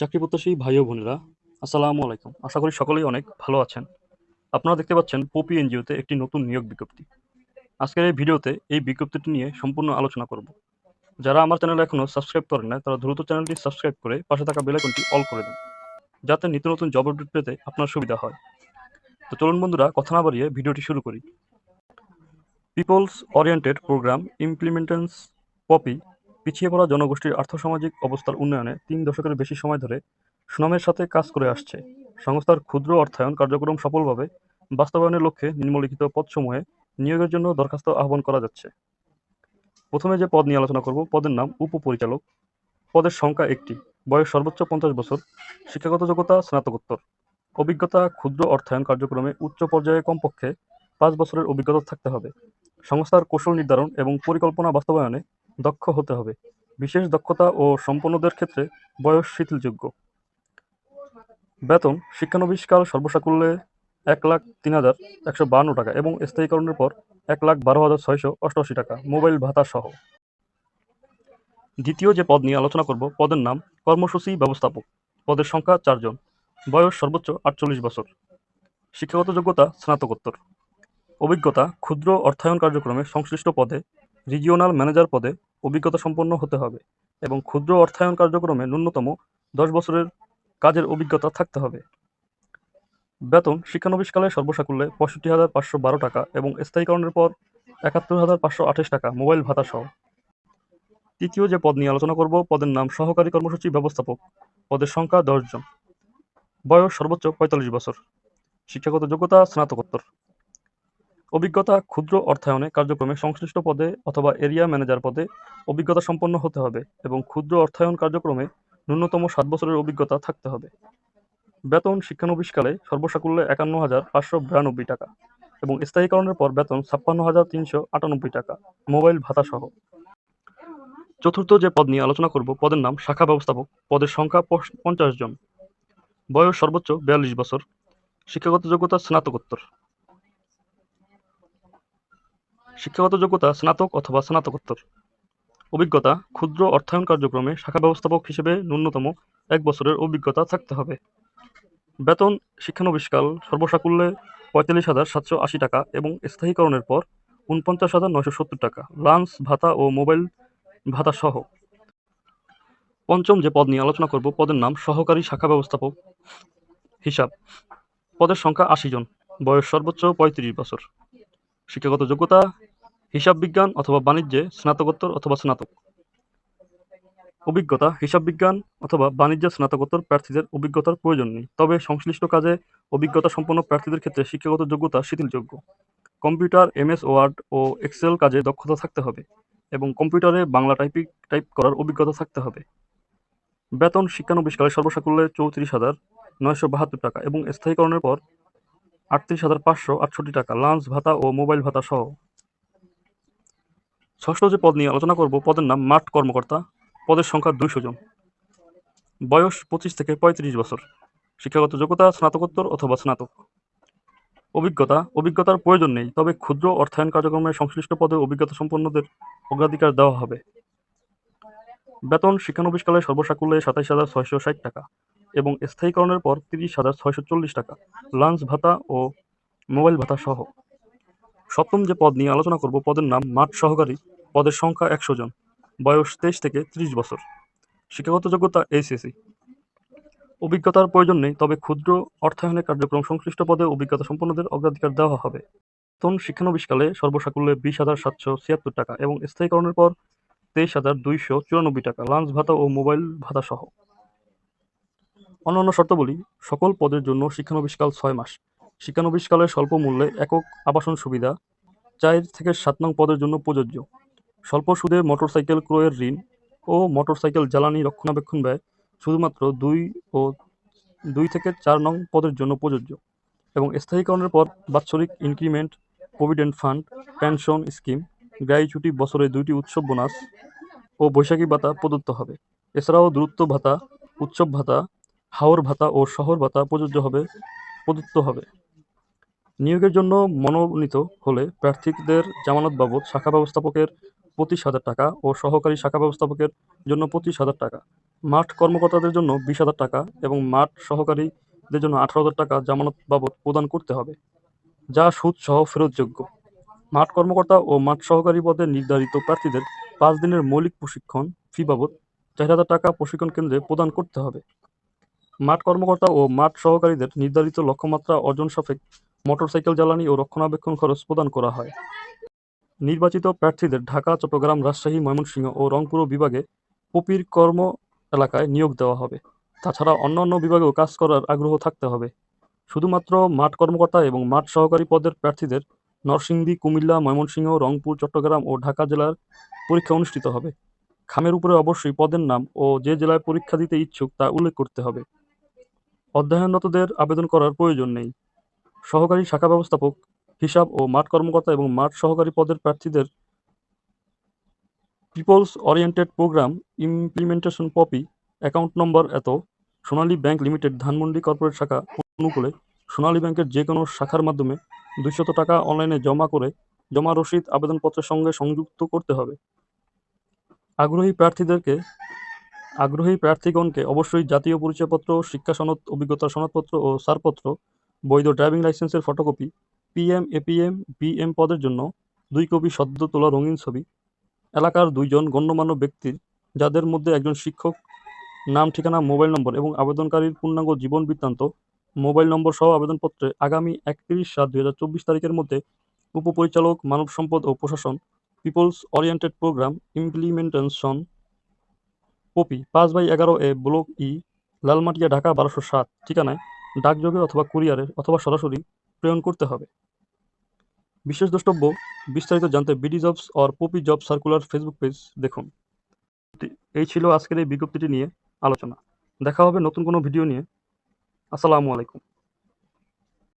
চাকরি প্রত্যাশী ভাই ও বোনেরা, আসসালামু আলাইকুম। আশা করি সকলেই অনেক ভালো আছেন। আপনারা দেখতে পাচ্ছেন পপি এনজিওতে একটি নতুন নিয়োগ বিজ্ঞপ্তি। আজকের এই ভিডিওতে এই বিজ্ঞপ্তিটি নিয়ে সম্পূর্ণ আলোচনা করব। যারা আমার চ্যানেল এখনও সাবস্ক্রাইব করেন না তারা দ্রুত চ্যানেলটি সাবস্ক্রাইব করে পাশে থাকা বেলাইকনটি অল করে দেন, যাতে নিত্য নতুন জব আপডেট পেতে আপনার সুবিধা হয়। তো চলুন বন্ধুরা, কথা না বাড়িয়ে ভিডিওটি শুরু করি। People's oriented program implementation POPI পিছিয়ে পড়া জনগোষ্ঠীর আর্থসামাজিক অবস্থার উন্নয়নে তিন দশকের বেশি সময় ধরে সুনামের সাথে কাজ করে আসছে। সংস্থার ক্ষুদ্র অর্থায়ন কার্যক্রম সফলভাবে বাস্তবায়নের লক্ষ্যে নিম্নলিখিত পদসমূহে নিয়োগের জন্য দরখাস্ত আহ্বান করা যাচ্ছে। প্রথমে যে পদ নিয়ে আলোচনা করব, পদের নাম উপপরিচালক। পদের সংখ্যা একটি। বয়স সর্বোচ্চ পঞ্চাশ বছর। শিক্ষাগত যোগ্যতা স্নাতকোত্তর। অভিজ্ঞতা ক্ষুদ্র অর্থায়ন কার্যক্রমে উচ্চ পর্যায়ে কমপক্ষে পাঁচ বছরের অভিজ্ঞতা থাকতে হবে। সংস্থার কৌশল নির্ধারণ এবং পরিকল্পনা বাস্তবায়নে দক্ষ হতে হবে। বিশেষ দক্ষতা ও সম্পন্নদের ক্ষেত্রে বয়স শিথিলযোগ্য। বেতন শিক্ষানবিষ্কাল সর্বসাকুল্যে এক লাখ তিন হাজার একশো বান্ন টাকা এবং স্থায়ীকরণের পর এক লাখ বারো হাজার ছয়শো অষ্টআশি টাকা, মোবাইল ভাতা সহ। দ্বিতীয় যে পদ নিয়ে আলোচনা করব, পদের নাম কর্মসূচি ব্যবস্থাপক। পদের সংখ্যা চারজন। বয়স সর্বোচ্চ আটচল্লিশ বছর। শিক্ষাগত যোগ্যতা স্নাতকোত্তর। অভিজ্ঞতা ক্ষুদ্র অর্থায়ন কার্যক্রমে সংশ্লিষ্ট পদে রিজিওনাল ম্যানেজার পদে অভিজ্ঞতা সম্পন্ন হতে হবে এবং ক্ষুদ্র অর্থায়ন কার্যক্রমে ন্যূনতম দশ বছরের কাজের অভিজ্ঞতা থাকতে হবে। বেতন শিক্ষানবিষ্কালে সর্বসাকুল্যে পঁয়ষট্টি হাজার পাঁচশো বারো টাকা এবং স্থায়ীকরণের পর একাত্তর হাজার পাঁচশো আঠাশ টাকা, মোবাইল ভাতা সহ। তৃতীয় যে পদ নিয়ে আলোচনা করব, পদের নাম সহকারী কর্মসূচি ব্যবস্থাপক। পদের সংখ্যা দশজন বয়স সর্বোচ্চ পঁয়তাল্লিশ বছর। শিক্ষাগত যোগ্যতা স্নাতকোত্তর। অভিজ্ঞতা ক্ষুদ্র অর্থায়নে কার্যক্রমে সংশ্লিষ্ট পদে অথবা এরিয়া ম্যানেজার পদে অভিজ্ঞতা সম্পন্ন হতে হবে এবং ক্ষুদ্র অর্থায়ন কার্যক্রমে ন্যূনতম সাত বছরের অভিজ্ঞতা থাকতে হবে। বেতন শিক্ষানবিষ্কালে সর্বসাকুল্যে একান্ন হাজার পাঁচশো বিরানব্বই টাকা এবং স্থায়ীকরণের পর বেতন ছাপ্পান্ন হাজার তিনশো আটানব্বই টাকা, মোবাইল ভাতা সহ। চতুর্থ যে পদ নিয়ে আলোচনা করব, পদের নাম শাখা ব্যবস্থাপক। পদের সংখ্যা পঞ্চাশ জন। বয়স সর্বোচ্চ বিয়াল্লিশ বছর। শিক্ষাগত যোগ্যতা স্নাতকোত্তর। শিক্ষাগত যোগ্যতা স্নাতক অথবা স্নাতকোত্তর। অভিজ্ঞতা, ক্ষুদ্র অর্থায়ন কার্যক্রমে শাখা ব্যবস্থাপক হিসেবে ন্যূনতম এক বছরের অভিজ্ঞতা থাকতে হবে। বেতন, শিক্ষানবিষ্কাল, সর্বসাকুল্যে পঁয়তাল্লিশ হাজার সাতশো আশি টাকা এবং স্থায়ীকরণের পর উনপঞ্চাশ হাজার নয়শো সত্তর টাকা, লাঞ্চ, ভাতা ও মোবাইল ভাতা সহ। পঞ্চম যে পদ নিয়ে আলোচনা করব, পদের নাম সহকারী শাখা ব্যবস্থাপক হিসাব। পদের সংখ্যা আশি জন, বয়স সর্বোচ্চ পঁয়ত্রিশ বছর। শিক্ষাগত যোগ্যতা হিসাব বিজ্ঞান অথবা বাণিজ্যে স্নাতকোত্তর অথবা স্নাতক। অভিজ্ঞতা, হিসাব বিজ্ঞান অথবা বাণিজ্য স্নাতকোত্তর প্রার্থীদের অভিজ্ঞতার প্রয়োজন নেই। তবে সংশ্লিষ্ট কাজে অভিজ্ঞতা সম্পন্ন প্রার্থীদের ক্ষেত্রে শিক্ষাগত যোগ্যতা শিথিলযোগ্য। কম্পিউটার, এমএস, ওয়ার্ড ও এক্সেল কাজে দক্ষতা থাকতে হবে এবং কম্পিউটারে বাংলা টাইপিং টাইপ করার অভিজ্ঞতা থাকতে হবে। বেতন শিক্ষানবিষ্কালে সর্বসাকুল্যে চৌত্রিশ হাজার নয়শো বাহাত্তর টাকা এবং স্থায়ীকরণের পর আটত্রিশ হাজার পাঁচশো আটষট্টি টাকা, লাঞ্চ ভাতা ও মোবাইল ভাতা সহ। ষষ্ঠ যে পদ নিয়ে আলোচনা করব, পদের নাম মাঠ কর্মকর্তা, পদের সংখ্যা দুইশো জন। বয়স পঁচিশ থেকে পঁয়ত্রিশ বছর। শিক্ষাগত যোগ্যতা স্নাতকোত্তর অথবা স্নাতক। অভিজ্ঞতা, অভিজ্ঞতার প্রয়োজন নেই, তবে ক্ষুদ্র অর্থায়ন কার্যক্রমে সংশ্লিষ্ট পদে অভিজ্ঞতা সম্পন্নদের অগ্রাধিকার দেওয়া হবে। বেতন শিক্ষানবিষ্কালে সর্বসাকুল্যে সাতাইশ হাজার ছয়শো ষাট টাকা এবং স্থায়ীকরণের পর তিরিশ হাজার ছয়শো চল্লিশ টাকা, লাঞ্চ ভাতা ও মোবাইল ভাতা সহ। সপ্তম যে পদ নিয়ে আলোচনা করব, পদের নাম মাঠ সহকারী, পদের সংখ্যা একশো জন, বয়স তেইশ থেকে ত্রিশ বছর। শিক্ষাগত যোগ্যতা এইচএসি অভিজ্ঞতার প্রয়োজন নেই, তবে ক্ষুদ্র অর্থায়নের কার্যক্রম সংশ্লিষ্ট পদে অভিজ্ঞতা সম্পন্নদের অগ্রাধিকার দেওয়া হবে। বেতন শিক্ষানবিষ্কালে সর্বসাকুল্যে বিশ হাজার সাতশো ছিয়াত্তর টাকা এবং স্থায়ীকরণের পর তেইশ হাজার দুইশো চুরানব্বই টাকা লাঞ্চ ভাতা ও মোবাইল ভাতা সহ অন্যান্য শর্তাবলী, সকল পদের জন্য শিক্ষানবিষ্কাল ছয় মাস। শিক্ষানবিষ্কালে স্বল্প মূল্যে একক আবাসন সুবিধা, চার থেকে সাত নং পদের জন্য প্রযোজ্য। স্বল্প সুদে মোটরসাইকেল ক্রয়ের ঋণ ও মোটরসাইকেল জ্বালানি রক্ষণাবেক্ষণ ব্যয় শুধুমাত্র দুই ও দুই থেকে চার নং পদের জন্য প্রযোজ্য এবং স্থায়ীকরণের পর বাৎসরিক increment, provident fund, pension scheme gratuity বছরে দুইটি উৎসব বোনাস ও বৈশাখী ভাতা প্রদত্ত হবে। এছাড়াও দূরত্ব ভাতা, উৎসব ভাতা, হাওর ভাতা ও শহর ভাতা প্রযোজ্য হবে, প্রদত্ত হবে। নিয়োগের জন্য মনোনীত হলে প্রার্থীদের জামানত বাবদ শাখা ব্যবস্থাপকের পঁচিশ হাজার টাকা ও সহকারী শাখা ব্যবস্থাপকের জন্য পঁচিশ হাজার টাকা। মাঠ কর্মকর্তাদের জন্য বিশ হাজার টাকা এবং মাঠ সহকারীদের জন্য আঠারো হাজার টাকা জামানত বাবদ প্রদান করতে হবে, যা সুদ সহ ফেরতযোগ্য। মাঠ কর্মকর্তা ও মাঠ সহকারী পদে নির্ধারিত প্রার্থীদের পাঁচ দিনের মৌলিক প্রশিক্ষণ ফি বাবদ চার হাজার টাকা প্রশিক্ষণ কেন্দ্রে প্রদান করতে হবে। মাঠ কর্মকর্তা ও মাঠ সহকারীদের নির্ধারিত লক্ষ্যমাত্রা অর্জন সাপেক্ষ মোটরসাইকেল জ্বালানি ও রক্ষণাবেক্ষণ খরচ প্রদান করা হয়। নির্বাচিত প্রার্থীদের ঢাকা, চট্টগ্রাম, রাজশাহী, ময়মনসিংহ ও রংপুর বিভাগে পপির কর্ম এলাকায় নিয়োগ দেওয়া হবে। তাছাড়া অন্যান্য বিভাগেও কাজ করার আগ্রহ থাকতে হবে। শুধুমাত্র মাঠ কর্মকর্তা এবং মাঠ সহকারী পদের প্রার্থীদের নরসিংদী, কুমিল্লা, ময়মনসিংহ, রংপুর, চট্টগ্রাম ও ঢাকা জেলার পরীক্ষা অনুষ্ঠিত হবে। খামের উপরে অবশ্যই পদের নাম ও যে জেলায় পরীক্ষা দিতে ইচ্ছুক তা উল্লেখ করতে হবে। অধ্যয়নরতদের আবেদন করার প্রয়োজন নেই। সহকারী শাখা ব্যবস্থাপক, হিসাব ও মাঠ কর্মকর্তা এবং মাঠ সহকারী পদের প্রার্থীদের people's oriented program implementation POPI account number এত, Sonali bank limited, Dhanmondi corporate শাখা অনুকূলে সোনালী ব্যাংকের যে কোনো শাখার মাধ্যমে দুইশত টাকা অনলাইনে জমা করে জমা রসিদ আবেদনপত্রের সঙ্গে সংযুক্ত করতে হবে। আগ্রহী প্রার্থীদেরকে, আগ্রহী প্রার্থীগণকে অবশ্যই জাতীয় পরিচয়পত্র, শিক্ষা সনদ, অভিজ্ঞতা সনদপত্র ও ছাড়পত্র বৈধ ড্রাইভিং লাইসেন্সের ফটোকপি পিএম এপিএম বিএম পদের জন্য দুই কপি সদ্য তোলা রঙিন ছবি। এলাকার দুইজন গণ্যমান্য ব্যক্তির যাদের মধ্যে একজন শিক্ষক, নাম, ঠিকানা, মোবাইল নম্বর এবং আবেদনকারীর পূর্ণাঙ্গ জীবন বৃত্তান্ত, মোবাইল নম্বর সহ আবেদনপত্রে আগামী একত্রিশ সাত দুই হাজার চব্বিশ তারিখের মধ্যে উপপরিচালক, মানব সম্পদ ও প্রশাসন, people's oriented programme implementation POPI পাঁচ বাই এগারো A block E, Lalmatia, Dhaka বারোশো সাত, ঠিকানায় ডাকযোগে অথবা কুরিয়ারে অথবা সরাসরি প্রেরণ করতে হবে। বিশেষ দ্রষ্টব্য, বিস্তারিত জানতে BD jobs or POPI job circular Facebook page দেখুন। এই ছিল আজকের এই বিজ্ঞপ্তিটি নিয়ে আলোচনা। দেখা হবে নতুন কোনো ভিডিও নিয়ে। আসসালামু আলাইকুম।